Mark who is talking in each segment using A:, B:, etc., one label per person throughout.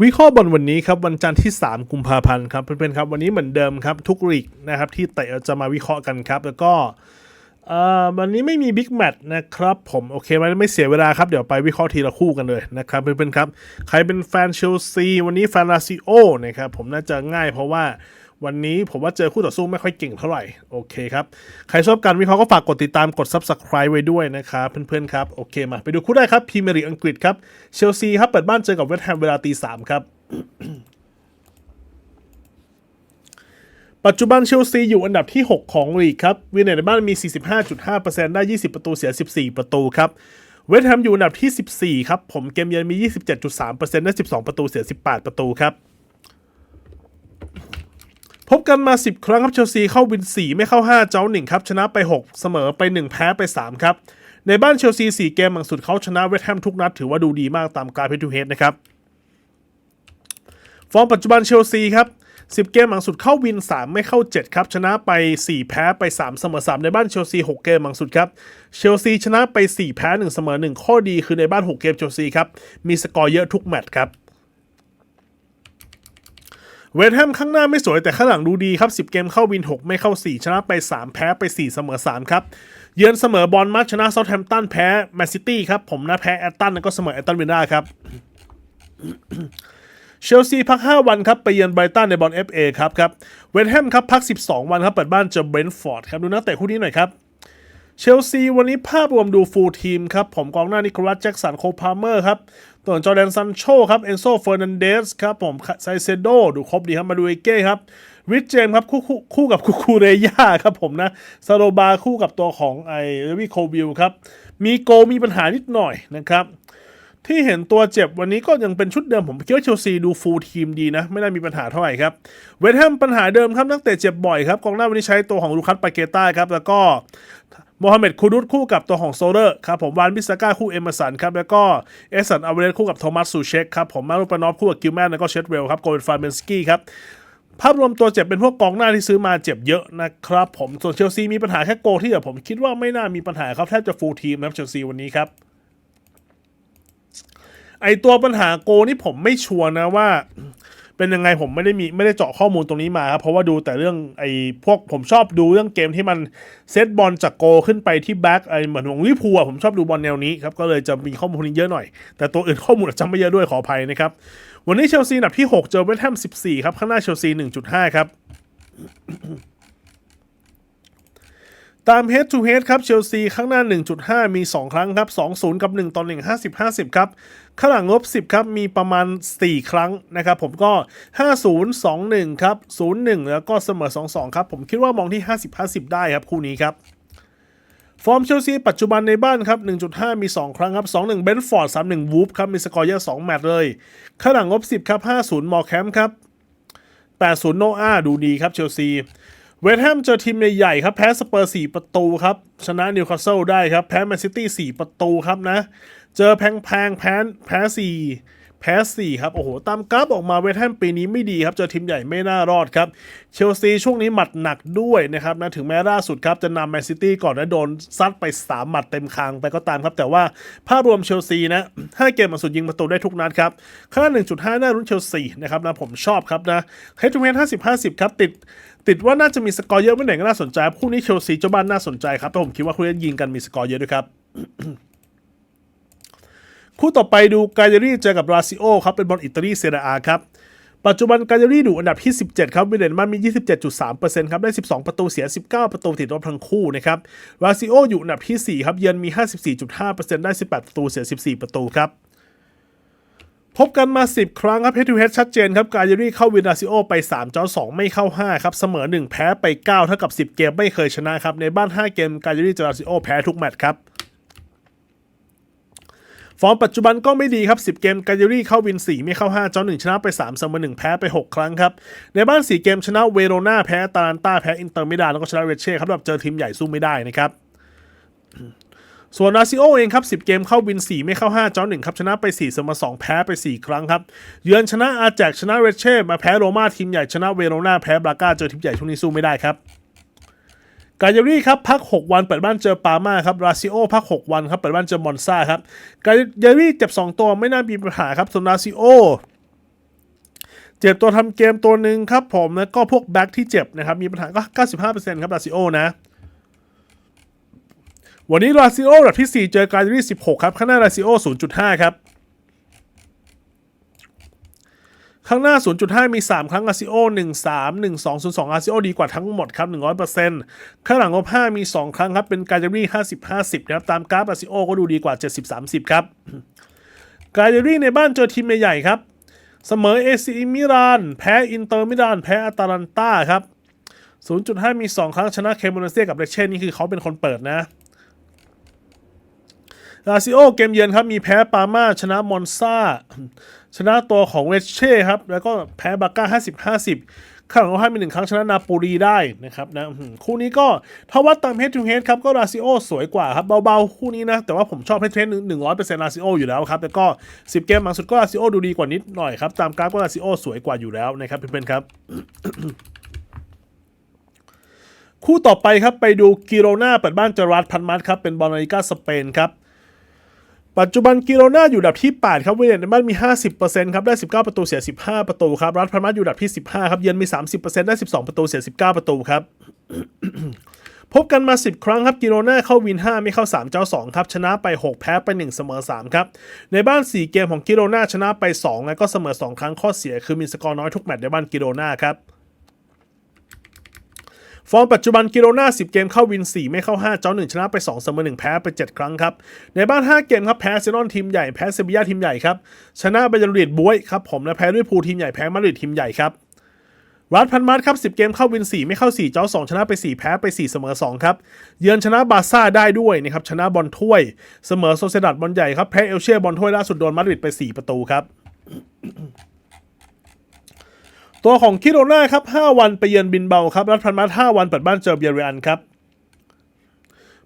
A: วิเคราะห์บอลวันนี้ครับวันจันทร์ที่ 3 กุมภาพันธ์ครับเพื่อนๆครับวันนี้เหมือนเดิมครับทุกลีกนะครับที่เตะจะมาวิเคราะห์กันครับ แล้วก็เอ่อวันนี้ไม่มีบิ๊กแมตช์นะครับผมโอเคไม่ไม่เสียเวลาครับเดี๋ยวไปวิเคราะห์ทีละคู่กันเลยนะครับเพื่อนๆครับ ใครเป็นแฟนเชลซีวันนี้แฟนลาซิโอนะครับผมน่าจะง่ายเพราะว่า วันนี้ผมว่าเจอคู่ต่อสู้ไม่ค่อยเก่งเท่าไหร่ โอเคครับ ใครชอบการวิเคราะห์ก็ฝากกดติดตามกด Subscribe ไว้ด้วยนะครับ เพื่อนๆครับ โอเคมา ไปดูคู่ได้ครับพรีเมียร์ลีกอังกฤษครับ เชลซีครับ เปิดบ้านเจอกับเวสต์แฮมเวลาตีสามครับปัจจุบันเชลซีอยู่อันดับที่ 6 ของลีกครับวินเนตในบ้านมี 45.5%ได้ 20 ประตูเสีย 14 ประตูครับเวสต์แฮมอยู่อันดับที่ 14 ครับ ผมเกมเยือนมี 27.3%ได้ 12 ประตูเสีย 18 ประตูครับ พบกันมา 10 ครั้งครับเชลซีเข้าวิน 4 ไม่เข้า 5 เจ้า1ครับชนะไป 6 เสมอไป 1 แพ้ไป 3 ครับ ในบ้านเชลซี 4 เกมหลังสุดเขาชนะเวสต์แฮมทุกนัด ถือว่าดูดีมากตามการเพทูเฮดนะครับ ฟอร์มปัจจุบันเชลซีครับ 10 เกมหลังสุดเข้าวิน 3 ไม่เข้า 7 ครับ ชนะไป 4 แพ้ไป 3 เสมอ 3 ในบ้านเชลซี 6 เกมหลังสุดครับ เชลซีชนะไป 4 แพ้ 1 เสมอ 1 ข้อดีคือในบ้าน 6 เกมเชลซีครับมีสกอร์เยอะทุกแมตช์ครับ เวสต์แฮมข้างหน้าไม่สวยแต่ข้างหลังดูดีครับ 10 เกมเข้าวิน 6 ไม่เข้า 4 ชนะไป 3 แพ้ไป 4 เสมอ 3 ครับ เยือนเสมอบอลมัชชนะเซาท์แฮมป์ตันแพ้แมนซิตี้ครับ ผมนะแพ้แอตตันแล้วก็เสมอแอตตันวินนาครับเชลซีพัก 5 วันครับ ไปเยือนไบรตันในบอล FA ครับครับเวสต์แฮมครับพัก 12 วันครับ เปิดบ้านเจอเบรนท์ฟอร์ดครับ ดูนักเตะคู่นี้หน่อยครับ เชลซีวันนี้ภาพรวมดูฟูลทีมครับ ผมกองหน้านิโคลัสแจ็กสันโคพาเมอร์ครับ ตัวจอแดนซันโชครับเอนโซเฟอร์นันเดสครับผมไซเซโดดูครบดีครับมาดูเอเก้ครับริชเจมครับคู่คู่คู่กับคูคูเรย่าครับผมนะซาโรบาคู่กับตัวของไอเรวิโควิลครับมีโกมีปัญหานิดหน่อยนะครับที่เห็นตัวเจ็บวันนี้ก็ยังเป็นชุดเดิมผมคิดว่าเชลซีดูฟูลทีมดีนะ ไม่ได้มีปัญหาเท่าไหร่ครับ เวสต์แฮมปัญหาเดิมครับนักเตะเจ็บบ่อยครับกองหน้าวันนี้ใช้ตัวของลูคัสปาเกต้าครับ แล้วก็ โมฮัมเหม็ดคูดุสคู่กับตัวของโซเลอร์ครับผมวานบิสก้าคู่เอเมอร์สันครับแล้วก็เอสันอเวเรสคู่กับโทมัสซูเชคครับผมมารุปานอฟคู่กับกิลแมนแล้วก็เชดเวลครับโกลฟาเมนสกี้ครับภาพรวมตัวเจ็บเป็นพวกกองหน้าที่ซื้อมาเจ็บเยอะนะครับผมส่วนเชลซีมีปัญหาแค่โกที่เดี๋ยวผมคิดว่าไม่น่ามีปัญหาครับแทบจะฟูลทีมนะครับเชลซีวันนี้ครับไอตัวปัญหาโกนี่ผมไม่ชัวร์นะว่า เป็นยังไงผมไม่ได้มีไม่ได้เจาะข้อมูลตรงนี้มาครับเพราะว่าดูแต่เรื่องไอ้พวกผมชอบดูเรื่องเกมที่มันเซตบอลจากโกขึ้นไปที่แบ็กไอเหมือนของลิเวอร์พูอะผมชอบดูบอลแนวนี้ครับก็เลยจะมีข้อมูลนี้เยอะหน่อย แต่ตัวอื่นข้อมูลอาจจะไม่เยอะด้วยขออภัยนะครับ วันนี้เชลซีอันดับที่ 6 เจอเวสต์แฮม14 ครับ ข้างหน้าเชลซี 1.5 ครับ ตาม head to head ครับเชลซีข้างหน้า 1.5 มี 2 ครั้งครับ 2-0 กับ 1 ต่อ 1 50 50 ครับ ข้างหลังลบ10 ครับ มีประมาณ 4 ครั้งนะครับ ผมก็ 50 2-1 ครับ 0-1 แล้วก็เสมอ 2-2 ครับ ผมคิดว่ามองที่ 50 50 ได้ครับ คู่นี้ครับ ฟอร์มเชลซีปัจจุบันในบ้านครับ 1.5 มี 2 ครั้งครับ 2-1 เบนฟอร์ด 3-1 วูฟครับ มีสกอร์เยอะ 2 แมตช์เลย ข้างหลังลบ10 ครับ 50 มอร์แคมป์ครับ 80 โนอาดูดีครับเชลซี เวสต์แฮมเจอทีมใหญ่ๆครับ แพ้สเปอร์4ประตูครับ ชนะนิวคาสเซิลได้ครับ แพ้แมนซิตี้4ประตูครับนะ เจอแพงๆแพ้แพ้4 แพ้4ครับ โอ้โห ตามกราฟออกมาเวสต์แฮมปีนี้ไม่ดีครับ เจอทีมใหญ่ไม่น่ารอดครับ เชลซีช่วงนี้หมัดหนักด้วยนะครับนะถึงแม้ล่าสุดครับ จะนำแมนซิตี้ก่อนนะโดนซัดไป 3 หมัดเต็มคางไปก็ตามครับ แต่ว่าภาพรวมเชลซีนะ 5 เกมหลังสุดยิงประตูได้ทุกนัดครับ ค่า 1.5 หน้ารุ่นเชลซีนะครับนะผมชอบครับนะเฮดทูเฮด50 50 ครับติดติดว่าน่าจะมีสกอร์เยอะไม่ไหนก็น่าสนใจครู่นี้เชลซีเจ้าบ้านน่าสนใจครับแต่ผมคิดว่าคู่นี้ยิงกันมีสกอร์เยอะด้วยครับ คู่ต่อไปดูกาเยรี่เจอกับราซิโอครับเป็นบอลอิตาลีเซเรียอาครับปัจจุบันกาเยรี่ดูอันดับที่ 17 ครับวิเดนมันมี 27.3%ครับ ได้ 12 ประตูเสีย 19 ประตูติดลบทั้งคู่นะครับ ราซิโออยู่อันดับที่ 4 ครับ เยือนมี 54.5%ได้ 18 ประตูเสีย 14 ประตูครับ พบกันมา 10 ครั้งครับ head to head ชัดเจนครับ กาเยรี่เข้าวินราซิโอไป 3 เจ้า 2 ไม่เข้า 5 ครับ เสมอ 1 แพ้ไป 9 เท่ากับ 10 เกมไม่เคยชนะครับ ในบ้าน 5 เกมกาเยรี่เจอราซิโอแพ้ทุกแมตช์ครับ ฟอร์มปัจจุบันก็ไม่ดีครับ 10 เกมกาเยรี่เข้าวิน 4 ไม่เข้า 5 เจ้า 1 ชนะไป 3 เสมอ 1 แพ้ไป 6 ครั้งครับ ในบ้าน 4 เกมชนะเวโรนาแพ้ตาลันตาแพ้อินเตอร์มิลานแล้วก็ชนะเรเช่ครับแบบเจอทีมใหญ่สู้ไม่ได้นะครับส่วนราซิโอเองครับ 10 เกมเข้าวิน 4 ไม่เข้า 5 เจ้า 1 ครับ ชนะไป 4 เสมอ 2 แพ้ไป 4 ครั้งครับ เยือนชนะอาแจกชนะเรเช่มาแพ้โรมาทีมใหญ่ชนะเวโรนาแพ้บราก้าเจอทีมใหญ่ช่วงนี้สู้ไม่ได้ครับ กาเยรี่ครับพัก 6 วันเปิดบ้านเจอปาร์มาครับราซิโอพัก 6 วันครับเปิดบ้านเจอมอนซาครับกาเยรี่เจ็บ 2 ตัวไม่น่ามีปัญหาครับส่วนราซิโอเจ็บตัวทำเกมตัวหนึ่งครับผมแล้วก็พวกแบ็กที่เจ็บนะครับมีปัญหาก็ 95%ครับลาซิโอนะวันนี้ลาซิโอระดับที่ 4 เจอกาเยร์ดิ16 ครับข้างหน้าลาซิโอ0.5 ครับ ข้างหน้า 0.5 มี 3 ครั้งอาซิโอ1 3 1 2 0 2อาซิโอดีกว่าทั้งหมดครับ 100%ข้างหลังงบ5มี 2 ครั้งครับ เป็นการเดรี่50 50 นะครับ ตามกราฟอาซิโอก็ดูดีกว่า 70 30 ครับการเดรี่ในบ้านเจอทีมใหญ่ๆครับ เสมอเอซีมิราน แพ้อินเตอร์มิลาน แพ้อาตาลันตาครับ 0.5 มี 2 ครั้งชนะเคมโนเซียกับเลเช่นนี่คือเขาเป็นคนเปิดนะ ลาซิโอเกมเยือนครับ มีแพ้ปาม่าชนะมอนซาชนะตัวของเวเช่ครับ แล้วก็แพ้บาก้า 50 50ข้างหลังเขาให้มีหนึ่งครั้งชนะนาโปลีได้นะครับนะคู่นี้ก็ถ้าวัดตาม head to head ครับ ก็ลาซิโอสวยกว่าครับ เบาๆ คู่นี้นะ แต่ว่าผมชอบ head to head หนึ่งร้อยเปอร์เซ็นต์ลาซิโออยู่แล้วครับแล้วก็ 10 เกมหลังสุดก็ลาซิโอดูดีกว่านิดหน่อยครับ ตามกราฟก็ลาซิโอสวยกว่าอยู่แล้วนะครับเพื่อนๆครับคู่ต่อไปครับไปดูกิโรนาเปิดบ้านเจอรัดพันมัดครับเป็นบอลนาริก้าสเปนครับ ปัจจุบันกิโรนาอยู่ดับที่ 8 ครับเวเนตในบ้านมี 50%ครับได้ 19 ประตูเสีย 15 ประตูครับรัฐพันมัดอยู่ดับที่ 15 ครับ เยือนมี 30%ได้ 12 ประตูเสีย 19 ประตูครับ พบกันมา 10 ครั้งครับกิโรนาเข้าวิน 5 ไม่เข้า 3 เจ้า 2 ครับ ชนะไป 6 แพ้ไป 1 เสมอ 3 ครับ ในบ้าน 4 เกมของกิโรนาชนะไป 2 แล้วก็เสมอ 2 ครั้งข้อเสีย คือมีสกอร์น้อยทุกแมตช์ในบ้านกิโรนาครับ ฟอร์มปัจจุบันกิโรนา10 เกมเข้าวิน 4 ไม่เข้า 5 เจ้า 1 ชนะไป 2 เสมอ 1 แพ้ไป 7 ครั้งครับ ในบ้าน 5 เกมครับ แพ้เซนอนทีมใหญ่ แพ้เซบียาทีมใหญ่ครับ ชนะไปจนเรีดบวยครับ ผมและแพ้ด้วยพูทีมใหญ่ แพ้มาดริดทีมใหญ่ครับรัฐพันมัดครับ 10 เกมเข้าวิน 4 ไม่เข้า 4 เจ้า 2 ชนะไป 4 แพ้ไป 4 เสมอ 2 ครับ เยือนชนะบาซ่าได้ด้วยนะครับ ชนะบอลถ้วย เสมอโซเซดัดบอลใหญ่ครับ แพ้เอลเช่บอลถ้วยล่าสุดโดนมาดริดไป 4 ประตูครับ ตัวของคิโรนาครับ5วันไปเยือนบินเบาครับรัฐพันมัด5วันเปิดบ้านเจอเบียร์เรียนครับ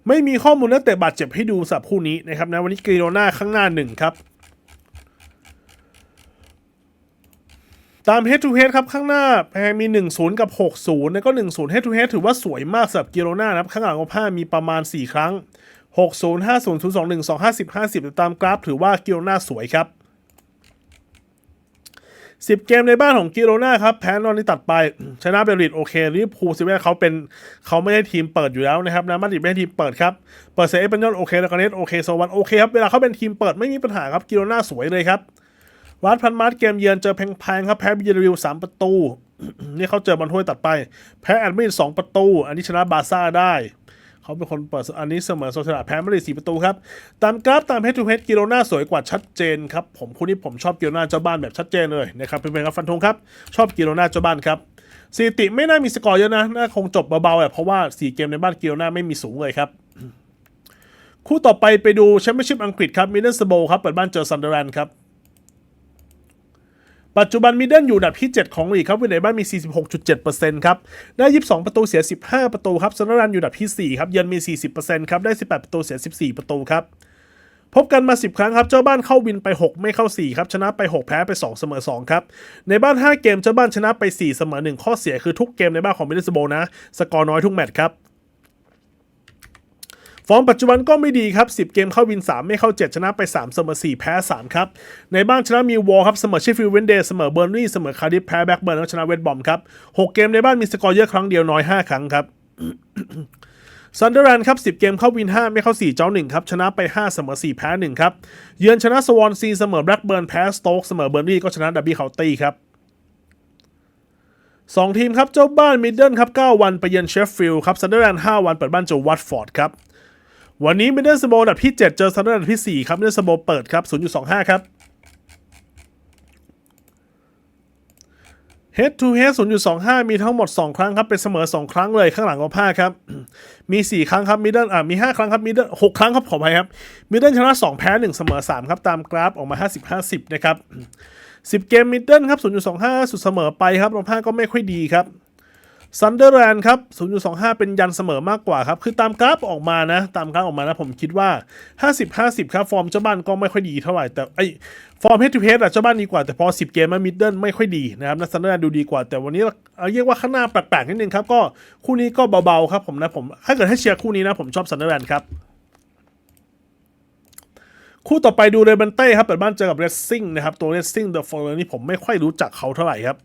A: ไม่มีข้อมูลนักเตะบาดเจ็บให้ดูสับคู่นี้นะครับนะวันนี้กิโรนาข้างหน้าหนึ่งครับ ตาม head to head ครับข้างหน้าแพ้มี 1-0 กับ 6-0 แล้วก็ 1-0 head to head ถือว่าสวยมากสำหรับกิโรนานะครับข้างหลังของผ้ามีประมาณ 4 ครั้ง 6-0 5-0 0-2 1 2 50 50แต่ตามกราฟถือว่ากิโรนาสวยครับ 10 เกมในบ้านของกิโรนาครับ แพ้นอนนี่ตัดไป ชนะเบริดโอเคลิพูซิเว่เขาเป็นเขาไม่ใช่ทีมเปิดอยู่แล้วนะครับนะมาดริดไม่ใช่ทีมเปิดครับ เปิดเซเอเปนยอนโอเคแล้วก็เนตโอเคโซวันโอเคครับ เวลาเขาเป็นทีมเปิดไม่มีปัญหาครับกิโรนาสวยเลยครับวัดพันมาร์ทเกมเยือนเจอแพงๆครับแพ้บิยริวสามประตู นี่เขาเจอบอลถ้วยตัดไป แพ้แอดมินสองประตู อันนี้ชนะบาซ่าได้ เขาเป็นคนเปิดอันนี้เสมอโซเซดาแพ้มาเลยสี่ประตูครับ ตามกราฟตาม head to head กิโลนาสวยกว่าชัดเจนครับ ผมคู่นี้ผมชอบกิโลนาเจ้าบ้านแบบชัดเจนเลยนะครับเป็นๆครับฟันธงครับ ชอบกิโลนาเจ้าบ้านครับสถิติไม่น่ามีสกอร์เยอะนะ น่าคงจบเบาๆแบบเพราะว่า 4 เกมในบ้านกิโลนาไม่มีสูงเลยครับ คู่ต่อไปไปดูแชมเปี้ยนชิพอังกฤษครับมิดเดิลสโบครับเปิดบ้านเจอซันเดอร์แลนด์ครับ ปัจจุบันมิดเดิลอยู่อันดับที่ 7 ของลีกครับวินในบ้านมี 46.7%ครับ ได้ 22 ประตูเสีย 15 ประตูครับซันเดอร์แลนด์อยู่อันดับที่ 4 ครับ เยือนมี 40%ครับ ได้ 18 ประตูเสีย 14 ประตูครับ พบกันมา 10 ครั้งครับ เจ้าบ้านเข้าวินไป 6 ไม่เข้า 4 ครับ ชนะไป 6 แพ้ไป 2 เสมอ 2 ครับ ในบ้าน 5 เกมเจ้าบ้านชนะไป 4 เสมอ 1 ข้อเสียคือทุกเกมในบ้านของมิดเดิลสโบนะ สกอร์น้อยทุกแมตช์ครับ ฟอร์มปัจจุบันก็ไม่ดีครับ 10 เกมเข้าวิน 3 ไม่เข้า 7 ชนะไป 3 เสมอ 4 แพ้ 3 ครับ ในบ้านชนะมีวอลครับ เสมอเชฟฟิลด์เวนเดย์เสมอเบอร์นี่เสมอคาร์ดิฟแพ้แบ็กเบิร์นแล้วชนะเวสต์บอมครับ 6 เกมในบ้านมีสกอร์เยอะครั้งเดียวน้อย 5 ครั้งครับซันเดอร์แลนด์ครับ 10 เกมเข้าวิน 5 ไม่เข้า 4 เจ้า 1 ครับ ชนะไป 5 เสมอ 4 แพ้ 1 ครับ เยือนชนะสวอนซีเสมอแบล็กเบิร์นแพ้สโต๊กเสมอเบอร์นี่ก็ชนะดับบี้เคาน์ตี้ครับสองทีมครับ เจ้าบ้านมิดเดิลครับ 9 วันไปเยือนเชฟฟิลด์ครับซันเดอร์แลนด์5วันเปิดบ้านเจอวัตฟอร์ดครับ วันนี้มิดเดิลสโบอันดับที่ 7 เจอซันเดอร์แลนด์อันดับที่ 4 ครับมิดเดิลสโบเปิดครับ 0.25 ครับ Head to Head 0.25 มีทั้งหมด 2 ครั้งครับ เป็นเสมอ 2 ครั้งเลยข้างหลังของผ้าครับ มี 4 ครั้งครับมิดเดิลอ่ามี 5 ครั้งครับมิดเดิล6ครั้งครับขออภัยครับมิดเดิลชนะ 2 แพ้ 1 เสมอ 3 ครับ ตามกราฟออกมา 50-50 นะครับ 10 เกมมิดเดิลครับ 0.25 สุดเสมอไปครับรองผ้าก็ไม่ค่อยดีครับ ซันเดอร์แลนด์ครับ 0.25 เป็นยันเสมอมากกว่าครับ คือตามกราฟออกมานะ ตามกราฟออกมานะ ผมคิดว่า 50-50 ครับ ฟอร์มเจ้าบ้านก็ไม่ค่อยดีเท่าไหร่ แต่ไอฟอร์มเฮดทูเฮดอะเจ้าบ้านดีกว่า แต่พอ 10 เกมมามิดเดิลไม่ค่อยดีนะครับนะซันเดอร์แลนด์ดูดีกว่า แต่วันนี้เอาเรียกว่าข้างหน้าแปลกๆนิดนึงครับ ก็คู่นี้ก็เบาๆครับผมนะผม ถ้าเกิดให้เชียร์คู่นี้นะ ผมชอบซันเดอร์แลนด์ครับ คู่ต่อไปดูเรเบนเต้ครับเปิดบ้านเจอกับเรสซิ่งนะครับ ตัวเรสซิ่งเดอะฟอร์นี่ผมไม่ค่อยรู้จักเขาเท่าไหร่ครับ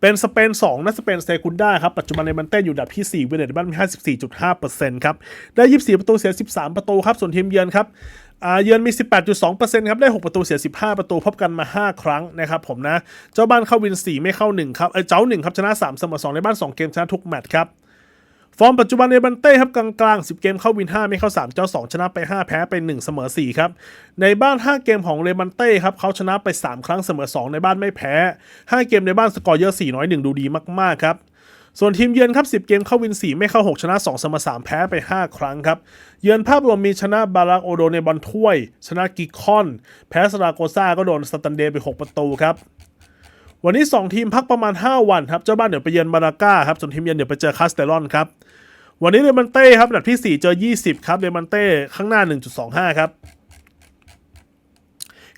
A: เป็นสเปน2นะสเปนเซกุนด้าครับ ปัจจุบันเรเบนเต้อยู่ดับที่ 4 เวเนตบ้านมี 54.5%ครับ ได้ 24 ประตูเสีย 13 ประตูครับ ส่วนทีมเยือนครับเยือนมี 18.2%ครับ ได้ 6 ประตูเสีย 15 ประตูพบกันมา 5 ครั้งนะครับผมนะ เจ้าบ้านเข้าวิน 4 ไม่เข้า 1 ครับเออเจ้า1ครับชนะ 3 เสมอ2ในบ้าน 2 เกมชนะทุกแมตช์ครับ ฟอร์มปัจจุบันในบันเต้ครับกลางๆ 10 เกมเข้าวิน 5 ไม่เข้า 3 เจ้า 2 ชนะไป 5 แพ้ไป 1 เสมอ 4 ครับ ในบ้าน 5 เกมของเรบันเต้ครับเขาชนะไป 3 ครั้งเสมอ 2 ในบ้านไม่แพ้ 5 เกมในบ้านสกอร์เยอะ 4 น้อย 1 ดูดีมากๆครับส่วนทีมเยือนครับ 10 เกมเข้าวิน 4 ไม่เข้า 6 ชนะ 2 เสมอ 3 แพ้ไป 5 ครั้งครับ เยือนภาพรวมมีชนะบารักโอโดในบอลถ้วย ชนะกิคอน แพ้สราโกซ่าก็โดนสแตันเดย์ไป 6 ประตูครับ วันนี้ 2 ทีมพักประมาณ 5 วันครับ เจ้าบ้านเดี๋ยวไปเยือนมาราก้าครับ ส่วนทีมเยือนเดี๋ยวไปเจอคาสเตลอนครับ วันนี้เรมันเต้ครับอันดับที่ 4 เจอ 20 ครับเรมันเต้ข้างหน้า 1.25 ครับ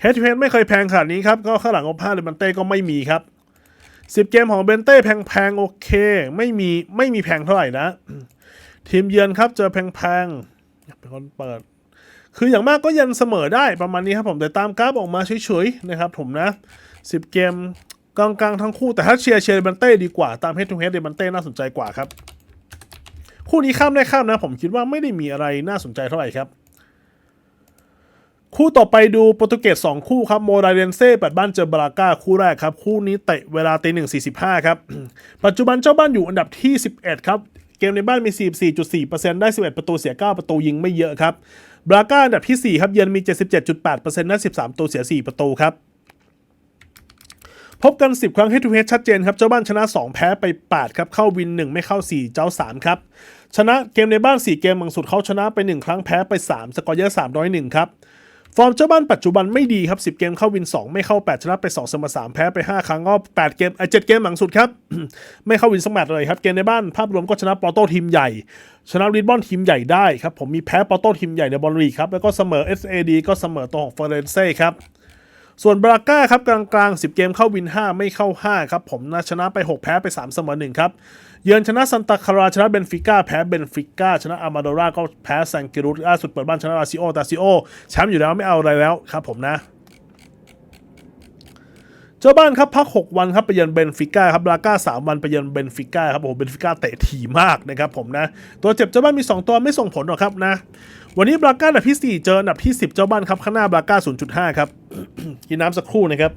A: เฮดทูเฮดไม่เคยแพงขนาดนี้ครับ ก็ข้างหลังของผ้าเรมันเต้ก็ไม่มีครับ 10 เกมของเบนเต้แพงๆโอเค ไม่มีไม่มีแพงเท่าไหร่นะ ทีมเยือนครับเจอแพงๆเป็นคนเปิด คืออย่างมากก็ยันเสมอได้ประมาณนี้ครับผมแต่ตามกราฟออกมาเฉยๆนะครับผมนะ 10 เกม กลางๆทั้งคู่แต่ถ้าเชียร์เชียร์เรมันเต้ดีกว่าตามเฮดทูเฮดเรมันเต้น่าสนใจกว่าครับ คู่นี้ข้ามได้ข้ามนะ ผมคิดว่าไม่ได้มีอะไรน่าสนใจเท่าไหร่ครับ คู่ต่อไปดูโปรตุเกส2คู่ครับโมราเรนเซ่เปิดบ้านเจอบราก้าคู่แรกครับ คู่นี้เตะเวลาตีหนึ่งสี่สิบห้าครับ ปัจจุบันเจ้าบ้านอยู่อันดับที่ 11 ครับเกมในบ้านมี 44.4%ได้ 11 ประตูเสีย 9 ประตูยิงไม่เยอะครับ บราก้าอันดับที่ 4 ครับ เยือนมี 77.8%ได้ 13 ประตูเสีย 4 ประตูครับ พบกัน 10 ครั้ง head to head ชัดเจนครับ เจ้าบ้านชนะ 2 แพ้ไป 8 ครับ เข้าวิน 1 ไม่เข้า 4 เจ้า 3 ครับ ชนะเกมในบ้าน 4 เกมบางสุดเขาชนะไป 1 ครั้งแพ้ไป 3 สกอร์เยอะ301 ครับ ฟอร์มเจ้าบ้านปัจจุบันไม่ดีครับ 10 เกมเข้าวิน 2 ไม่เข้า 8 ชนะไป 2 เสมอ 3 แพ้ไป 5 ครั้งก็ 8 เกมเอ่อ7เกมหลังสุดครับ ไม่เข้าวินสักแมตช์เลยครับ เกมในบ้านภาพรวมก็ชนะปอร์โต้ทีมใหญ่ ชนะริดบอนทีมใหญ่ได้ครับ ผมมีแพ้ปอร์โต้ทีมใหญ่ในบอลลีครับ แล้วก็เสมอ SAD ก็เสมอตัวของเฟรนเซ่ครับ ส่วนบราก้าครับกลางๆ 10 เกมเข้าวิน 5 ไม่เข้า 5 ครับผมนะชนะไป 6 แพ้ไป 3 เสมอ1ครับ เยือนชนะซันตาคาราชนะเบนฟิก้าแพ้เบนฟิก้าชนะอามาโดราก็แพ้ซังกิรุตล่าสุดเปิดบ้านชนะลาซิโอตาซิโอแชมป์อยู่แล้วไม่เอาอะไรแล้วครับผมนะเจ้าบ้านครับพัก 6 วันครับไปเยือนเบนฟิก้าครับบราก้า3วันไปเยือนเบนฟิก้าครับโอ้โหเบนฟิก้าเตะถี่มากนะครับผมนะ ตัวเจ็บเจ้าบ้านมี 2 ตัวไม่ส่งผลหรอกครับนะ วันนี้บราก้าอันดับที่ 4 เจออันดับที่ 10 เจ้าบ้านครับข้างหน้าบราก้า0.5 ครับ กินน้ำสักครู่นะครับ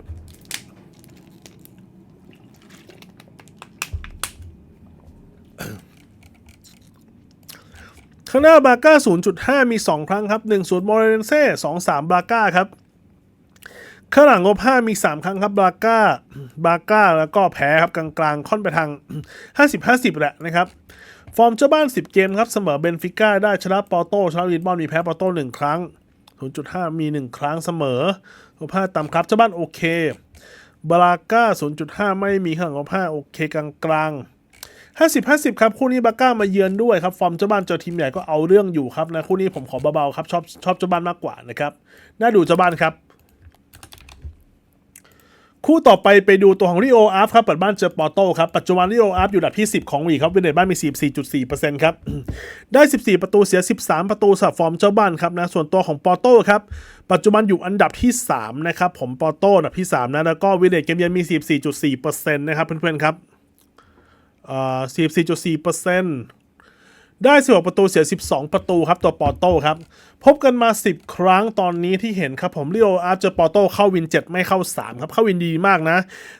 A: ข้างหน้าบาก้า 0.5 มี 2 ครั้งครับ1ศูนย์โมเรนเซ่2 3บราก้าครับ ข้างหลังงบ 5 มี 3 ครั้งครับบราก้าบราก้าแล้วก็แพ้ครับกลางๆ ค่อนไปทาง 50-50 แหละนะครับฟอร์มเจ้าบ้าน 10 เกมครับ เสมอเบนฟิก้าได้ชนะปอร์โต้ชนะลิสบอนมีแพ้ปอร์โต้1ครั้ง 0.5 มี 1 ครั้งเสมองบ5ต่ำครับเจ้าบ้านโอเค บราก้า 0.5 ไม่มีข้างหลังงบ5โอเคกลางๆ50 50 ครับ คู่นี้บาก้ามาเยือนด้วยครับ ฟอร์มเจ้าบ้านเจอทีมใหญ่ก็เอาเรื่องอยู่ครับนะ คู่นี้ผมขอเบาๆครับ ชอบชอบเจ้าบ้านมากกว่านะครับ น่าดูเจ้าบ้านครับ คู่ต่อไปไปดูตัวของริโออาร์ฟครับเปิดบ้านเจอปอร์โต้ครับ ปัจจุบันริโออาร์ฟอยู่อันดับที่ 10 ของลีครับเวนเดบ้านมี 44.4%ครับได้ 14 ประตูเสีย 13 ประตูสำหรับฟอร์มเจ้าบ้านครับนะส่วนตัวของปอร์โต้ครับปัจจุบันอยู่อันดับที่ 3 นะครับ ผมปอร์โต้อันดับที่ 3 นะแล้วก็วินเดเกมเยือนมี 44.4%นะครับเพื่อนๆครับเอ่า44.4% ได้16ประตูเสีย 12 ประตูครับตัวปอร์โต้ครับ พบกันมา 10 ครั้งตอนนี้ที่เห็นครับผมลิโออาร์เจอปอร์โต้เข้าวิน 7 ไม่เข้า 3 ครับ เข้าวินดีมากนะ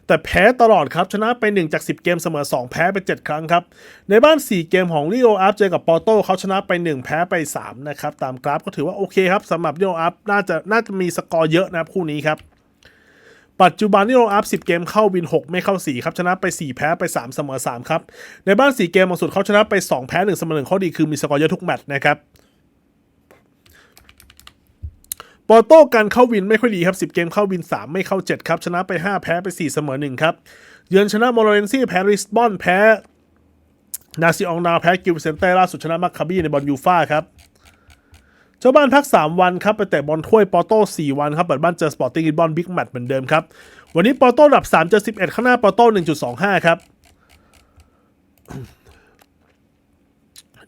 A: แต่แพ้ตลอดครับ ชนะไป 1 จาก 10 เกมเสมอ 2 แพ้ไป 7 ครั้งครับ ในบ้าน 4 เกมของลิโออาร์เจอกับปอร์โต้เขาชนะไป 1 แพ้ไป 3 นะครับ ตามกราฟก็ถือว่าโอเคครับสำหรับลิโออาร์น่าจะน่าจะมีสกอร์เยอะนะครับคู่นี้ครับ ปัจจุบันนี่โรอัพ 10 เกมเข้าวิน 6 ไม่เข้า 4 ครับ ชนะไป 4 แพ้ไป 3 เสมอ 3 ครับ ในบ้าน 4 เกมบางสุดเขาชนะไป 2 แพ้ 1 เสมอ 1 ข้อดีคือมีสกอร์เยอะทุกแมตช์นะครับปอร์โต้การเข้าวินไม่ค่อยดีครับ 10 เกมเข้าวิน 3 ไม่เข้า 7 ครับ ชนะไป 5 แพ้ไป 4 เสมอ 1 ครับ เยือนชนะโมโรเรนซี่แพ้ริสบอนแพ้นาซิอองนาแพ้กิลเซนเต้ล่าสุดชนะมัคคาบี้ในบอลยูฟ่าครับ เจ้าบ้านพัก 3 วันครับไปเตะบอลถ้วยปอร์โต้4วันครับเปิดบ้านเจอสปอร์ติ้งลิสบอนบิ๊กแมตช์เหมือนเดิมครับวันนี้ปอร์โต้อันดับ3เจอ11 ข้างหน้าปอร์โต้1.25 ครับ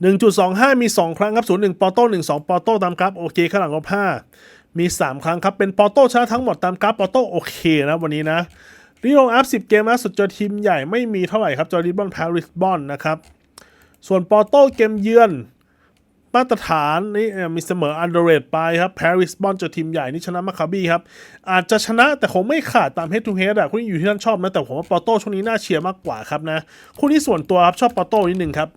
A: 1.25 มี 2 ครั้งครับ01ปอร์โต้12ปอร์โต้ตามครับโอเคข้างหลังลบ5มี 3 ครั้งครับ เป็นปอโต้ชนะทั้งหมดตามกราฟปอโต้โอเคนะวันนี้นะรีโลอัพ 10 เกมล่าสุดเจอทีมใหญ่ไม่มีเท่าไหร่ครับเจอริบอนแพริสบอนนะครับส่วนปอโต้เกมเยือน มาตรฐานนี่มีเสมออันเดอร์เรตไปครับแพริสบอนเจอทีมใหญ่นี่ชนะมาคาบี้ครับ อาจจะชนะแต่คงไม่ขาดตาม head to head อะคุณอยู่ที่ท่านชอบนะ แต่ผมว่าปอโต้ช่วงนี้น่าเชียร์มากกว่าครับนะคู่นี้ส่วนตัวครับชอบปอโต้นิดนึงครับ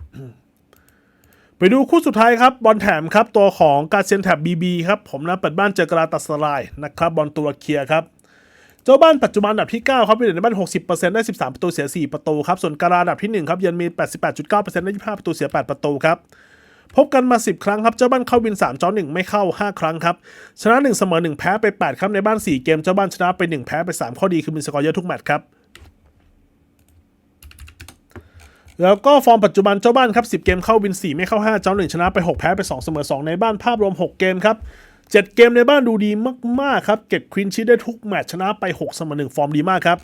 A: ไปดูคู่สุดท้ายครับ บอลแถมครับ ตัวของกาเซียนแถบ BB ครับ ผมนะเปิดบ้านเจอกราตัสลายนะครับบอลตุรเคียครับเจ้าบ้านปัจจุบันอันดับที่ 9 ครับเป็นในบ้าน 60%ได้ 13 ประตูเสีย 4 ประตูครับ ส่วนการาอันดับที่ 1 ครับยือนมี 88.9%ได้ 25 ประตูเสีย 8 ประตูครับ พบกันมา 10 ครั้งครับ เจ้าบ้านเข้าวิน3จอ1ไม่เข้า 5 ครั้งครับ ชนะ 1 เสมอ 1 แพ้ไป 8 ครับในบ้าน 4 เกม เจ้าบ้านชนะไป 1 แพ้ไป 3 ข้อดีคือมีสกอร์เยอะทุกแมตช์ครับแล้วก็ฟอร์มปัจจุบันเจ้าบ้านครับ 10 เกมเข้าวิน 4 ไม่เข้า 5 เจ้า 1 ชนะไป 6 แพ้ไป 2 เสมอ 2 ในบ้านภาพรวม 6 เกมครับ 7 เกมในบ้านดูดีมากๆครับ เก็บควินชีได้ทุกแมตช์ชนะไป 6 เสมอ 1 ฟอร์มดีมากครับ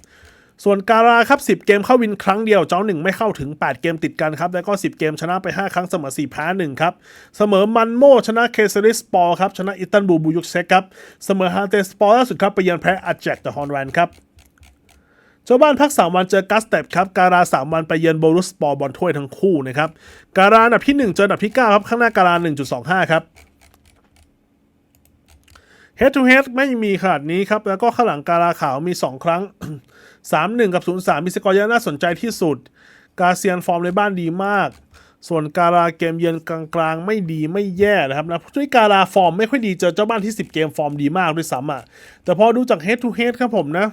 A: ส่วนการาครับ 10 เกมเข้าวินครั้งเดียว เจ้า1ไม่เข้าถึง 8 เกมติดกันครับ แล้วก็ 10 เกมชนะไป 5 ครั้งเสมอ4แพ้1ครับ เสมอมันโมชนะเคเซริสปอร์ครับ ชนะอิตันบูบูยุกเซกครับ เสมอฮาเตสปอร์ล่าสุดครับ ไปเยือนแพ้อาแจกแต่ฮอนแวนครับเจ้าบ้านพัก 3 วันเจอกัสเตปครับ การา 3 วันไปเยือนโบรุสปอร์บอลถ้วยทั้งคู่นะครับ การาอันดับที่ 1 เจออันดับที่ 9 ครับ ข้างหน้าการา 1.25 ครับ Head to Head ไม่มีขนาดนี้ครับ แล้วก็ข้างหลังกาลาขาวมี 2 ครั้ง 3-1 กับ 0-3 มีสกอร์เยอะน่าสนใจที่สุด กาเซียนฟอร์มในบ้านดีมาก ส่วนกาลาเกมเยือนกลางๆ ไม่ดีไม่แย่นะครับนะช่วยกาลาฟอร์มไม่ค่อยดีเจอเจ้าบ้านที่ 10 เกมฟอร์มดีมากด้วยซ้ำอะแต่พอดูจาก Head to Head ครับผมนะ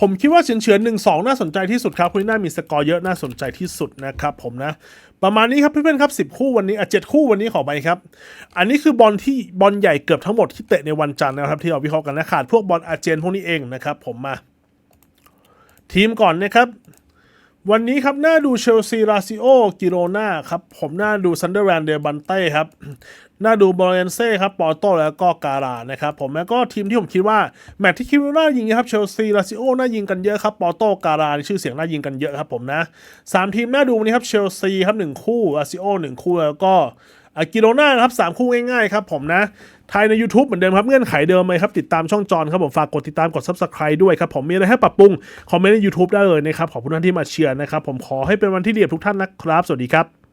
A: ผมคิดว่าเฉือนเฉือนหนึ่งสองน่าสนใจที่สุดครับคุณน่ามีสกอร์เยอะน่าสนใจที่สุดนะครับผมนะ ประมาณนี้ครับเพื่อนๆครับสิบคู่วันนี้อะเจ็ดคู่วันนี้ขอไปครับ อันนี้คือบอลที่บอลใหญ่เกือบทั้งหมดที่เตะในวันจันทร์นะครับ ที่เราวิเคราะห์กันนะขาดพวกบอลอาเจนพวกนี้เองนะครับผมมา ทีมก่อนนะครับ วันนี้ครับน่าดูเชลซีลาซิโอกิโรนาครับ ผมน่าดูซันเดอร์แลนเดบันเต้ครับ น่าดูบอลเลนเซ่ครับ ปอโตแล้วก็การานะครับ ผมแล้วก็ทีมที่ผมคิดว่า แมตช์ที่คิดว่าน่ายิงนะครับเชลซีลาซิโอน่ายิงกันเยอะครับ ปอโตการาชื่อเสียงน่ายิงกันเยอะครับผมนะสามทีมน่าดูวันนี้ครับเชลซีครับหนึ่งคู่ลาซิโอหนึ่งคู่แล้วก็กิโรนาครับสามคู่ง่ายๆครับผมนะ ทายใน YouTube เหมือนเดิมครับ เงื่อนไขเดิมไหมครับ ติดตามช่องจอนครับผม ฝากกดติดตามกด Subscribe ด้วยครับ ผมมีอะไรให้ปรับปรุง คอมเมนต์ใน YouTube ได้เลยนะครับ ขอบคุณท่านที่มาเชียร์นะครับ ผมขอให้เป็นวันที่ดีกับทุกท่านนะครับ สวัสดีครับ